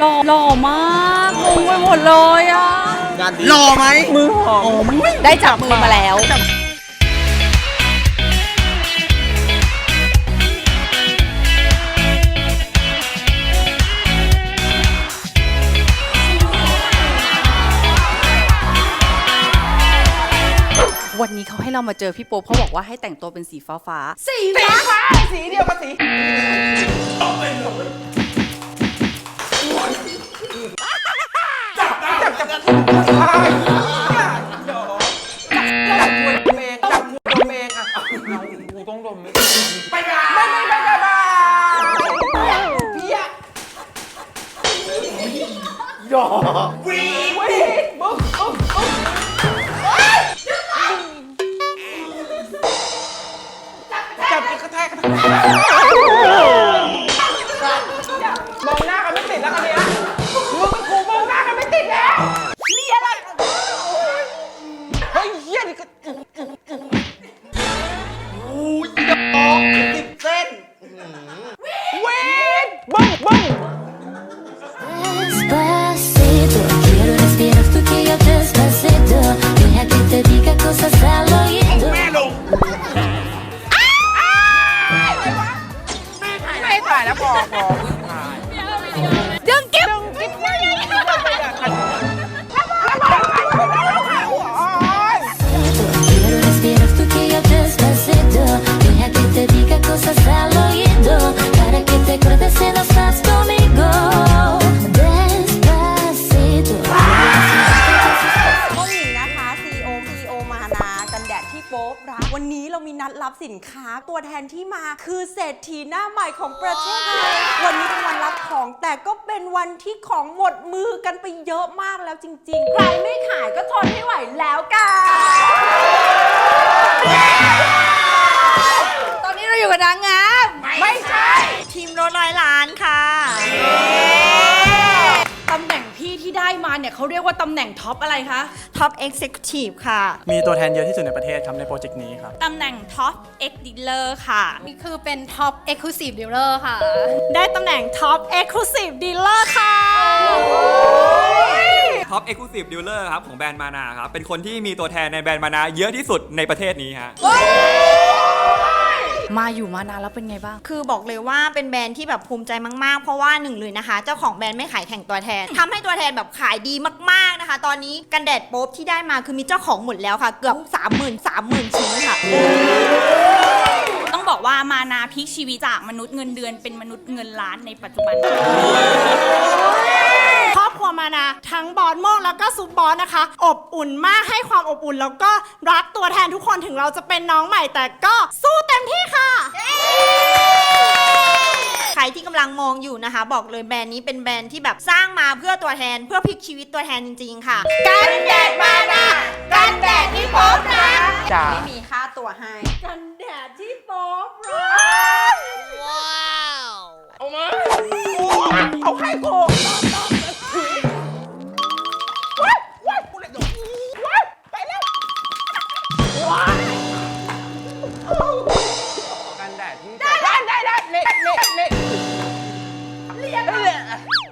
หล่อหล่อมากงงไปหมดเลยอะ งานหล่อไหมมือหอมได้จับมือมาแล้ว วันนี้เขาให้เรามาเจอพี่โป๊ปเขาบอกว่าให้แต่งตัวเป็นสีฟ้าฟ้าๆ สีสีฟ้าสีเดียวกับสี ไม่ไปกันไม่ไม่ไม่ไม่ไม่พี่อะหยอวีวี เวนบึ้งบึ้ง ดรับสินค้าตัวแทนที่มาคือเศรษฐีหน้าใหม่ของประเทศไทยวันนี้เป็นวันรับของแต่ก็เป็นวันที่ของหมดมือกันไปเยอะมากแล้วจริง ๆ ใครไม่ขายก็ทนไม่ไหวแล้วกันตอนนี้เราอยู่กับนางงาม ไม่ใช่ ทีมรถร้อยล้าน เนี่ยเขาเรียกว่าตำแหน่งท็อปอะไรคะ ท็อปเอ็กเซคิวทีฟค่ะ มีตัวแทนเยอะที่สุดในประเทศครับในโปรเจกต์นี้ครับ ตำแหน่งท็อป X Dealer ค่ะ นี่คือเป็น Top Exclusive Dealer ค่ะ ได้ตำแหน่งท็อปเอ็กซ์คลูซีฟดีลเลอร์ค่ะ ท็อปเอ็กซ์คลูซีฟดีลเลอร์ครับของแบรนด์มานาครับ เป็นคนที่มีตัวแทนในแบรนด์มานาเยอะที่สุดในประเทศนี้ฮะมา อยู่มานานแล้วเป็นไงบ้าง คือบอกเลยว่าเป็นแบรนด์ที่แบบภูมิใจมากๆ เพราะว่าหนึ่งเลยนะคะ เจ้าของแบรนด์ไม่ขายแข่งตัวแทนทำให้ตัวแทนแบบขายดีมากๆนะคะ ตอนนี้กันแดดโป๊บที่ได้มาคือมีเจ้าของหมดแล้วค่ะ เกือบ 30,000 30,000 ชิ้นค่ะ ต้องบอกว่ามานาพลิกชีวิตจากมนุษย์เงินเดือนเป็นมนุษย์เงินล้านในปัจจุบันครอบครัวมานะทั้งบอสโมกแล้วก็ซุปบอสนะคะ อบอุ่นมากให้ความอบอุ่นแล้วก็รักตัวแทนทุกคนถึงเราจะเป็นน้องใหม่แต่ก็สู้เต็มที่ค่ะใค รที่กำลังมองอยู่นะคะ บอกเลยแบรนด์นี้เป็นแบรนด์ที่แบบสร้างมาเพื่อตัวแทน เพื่อพลิกชีวิตตัวแทนจริง ๆ ค่ะ กันแดดมานะกันแดดที่โป๊บนะจ้าไม่มีค่าตัวให้ กันแดดที่โป๊บเอามา เอาให้กูว้ายว้ายกูเลยว้ายไปแล้วว้ายกันแดดที่ได้ได้ได้ได้ เละเละเละเละ